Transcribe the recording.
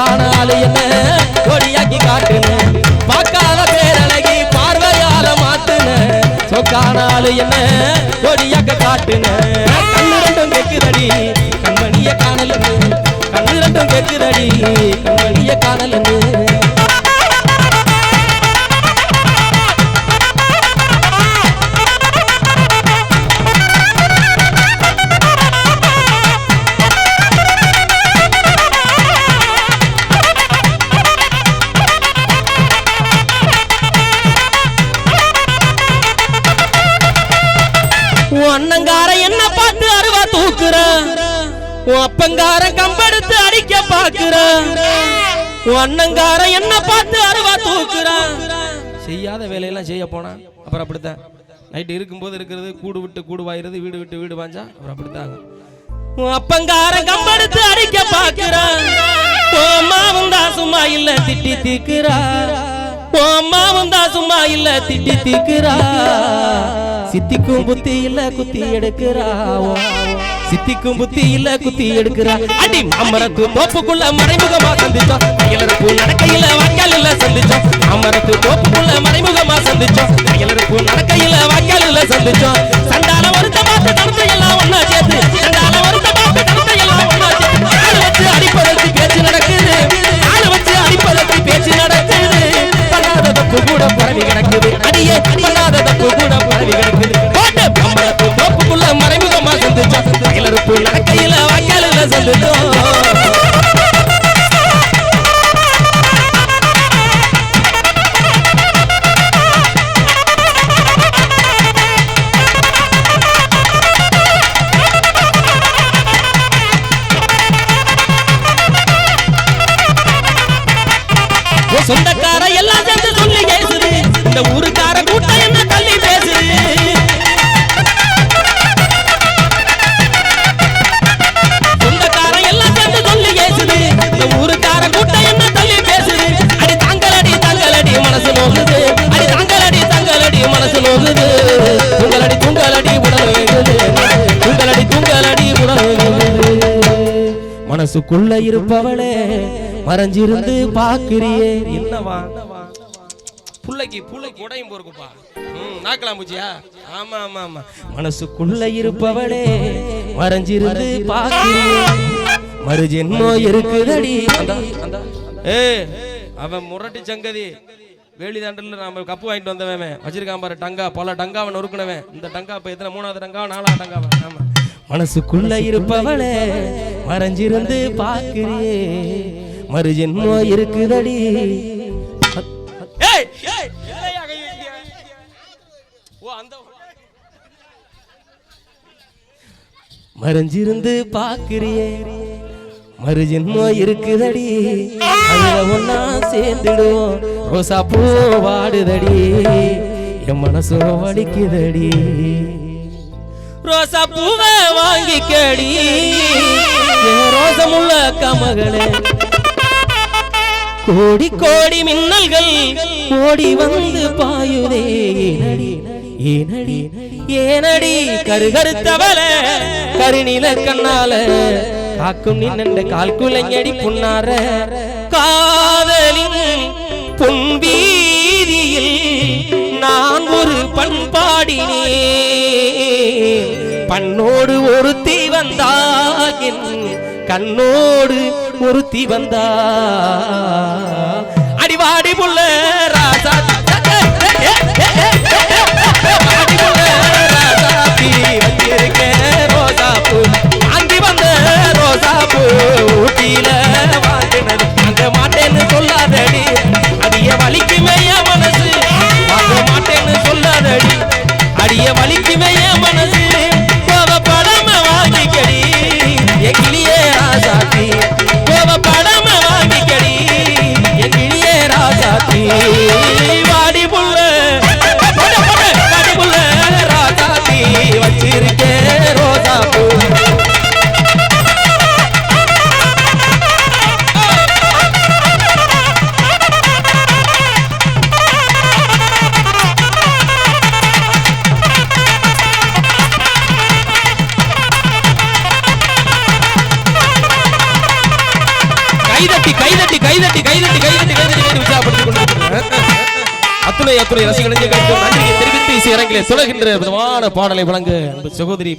அழகான ஆளு என்ன? கொடியாக்கி காட்டுன. பார்க்காத பேரழகி பார்வையால மாத்துன. சொக்கான ஆளு என்ன? கொடியாக்க காட்டுன. உன் அண்ணங்கார என்ன பார்த்து அருவா தூக்குறான் உன் அப்பங்கார கம்பெடுத்து அடிக்க பாக்குறான் உன் அண்ணங்கார என்ன பார்த்து அருவா தூக்குறான் செய்யாத வேலையெல்லாம் செய்ய போனா அப்புறம் அப்படித்தான். நைட்டு இருக்கும்போது இருக்கிறது கூடு விட்டு கூடு வாயிறது வீடு விட்டு வீடு வாஞ்சா அப்புறம் அப்படித்தான் உன் அப்பங்கார கம்பெடுத்து அடிக்க பாக்குறான் அம்மாவும் தான் சும்மா இல்ல திட்டி தீக்குறா. அம்மாவும் தான் சும்மா இல்ல திட்டி தீக்குறா. சித்திக்கும் புத்தி இல்ல குத்தி எடுக்கிறாவோ சித்திக்கும் புத்தி இல்ல குத்தி எடுக்கிறா. அடி அமரத்து தோப்புக்குள்ள மறைமுகமா சந்திச்சோம் கையலருப்பு நடக்கையில வாய்க்கால் இல்ல சந்திச்சோம் அமரத்து தோப்புக்குள்ள மறைமுகமா சந்திச்சோம் கையலருப்பு நடக்கையில வாய்க்கால் இல்ல சந்திச்சோம் சண்டால ஒருத்த பார்த்து நடந்த எல்லாம் ஒண்ணா சேர்த்து. சண்டால ஒருத்த பார்த்து நடந்த எல்லாம் ஒண்ணா சேர்த்து. ஆளு வச்சு அடிப்பதற்கு பேச்சு நடக்குது. ஆளு வச்சு அடிப்பதற்கு பேச்சு நடக்குது. பண்ணாத தப்பு கூட பரவி கிடக்குது. அடியே பண்ணாத தப்பு கூட சந்திச்சோம் கையில நடக்கையில வாய்க்காலில் சொந்தக்கார எல்லாம் சேர்ந்து சொல்லி பேசுது இந்த ஊரு நோகுது அடி தங்களடி தங்களடி மனசு நோகுது உங்களடி தூங்கலடி உடல் வேண்டுது உங்களடி தூங்கலடி உடல் வேகுது மனசுக்குள்ள இருப்பவளே மறைஞ்சிருந்து பாக்குறியே என்னவா? புள்ளைக்கு புள்ளைக்கு உடையும் போருக்குப்பா நாக்கலாம் பூச்சியா? ஆமா ஆமா ஆமா. மனசுக்குள்ள இருப்பவளே மறைஞ்சிருந்து பாக்குறியே மறுஜென்மோ இருக்குதடி. அந்த அந்த. ஏ அவன் முரட்டு சங்கதி. வேலிதாண்டல்ல நாம கப்பு வாங்கிட்டு வந்தவன் வச்சிருக்கான் பாரு டங்கா பல டங்காவை நொறுக்குனவன். இந்த டங்கா இப்ப எத்தனை மூணாவது டங்கா நாலாவது டங்காவா? மனசுக்குள்ள இருப்பவளே மறைஞ்சிருந்து பாக்குறியே மறு ஜென்மம் இருக்குதடி. மறைஞ்சிருந்து பாக்குறியே மறுஜென்மோ இருக்குதடி. அதுல ஒன்னா சேர்ந்துடுவோம். ரோசா பூ வாடுதடி. என் மனசோ வலிக்குதடி. ரோசா பூவை வாங்கிக்கடி. என் ரோசமுள்ள கமகளே. கோடி கோடி மின்னல்கள் ஓடி வந்து பாயுதே. ஏனடி ஏனடி ஏனடி. கருகருத்தவள கருநில கண்ணால. காக்கும் நின்ற கால் குலைஞடி புன்னார. காதலின் பொன்வீதியில் நான் ஒரு பண்பாடினே பண்ணோடு ஒருத்தி வந்தா என் கண்ணோடு ஒருத்தி வந்தா. அடிவாடி புள்ள ராசா கைதட்டி கைதட்டி கைதட்டி கைதட்டி கைதட்டி கைதட்டி கைதட்டி உற்சாகப்படுத்திக் கொண்டிருக்கிறேன் அத்துணை அத்துணை ரசிகர்களுக்கு நன்றியை தெரிவித்து இசை அரங்கிலே தொடர்கின்ற விதமான பாடலை வழங்க சகோதரி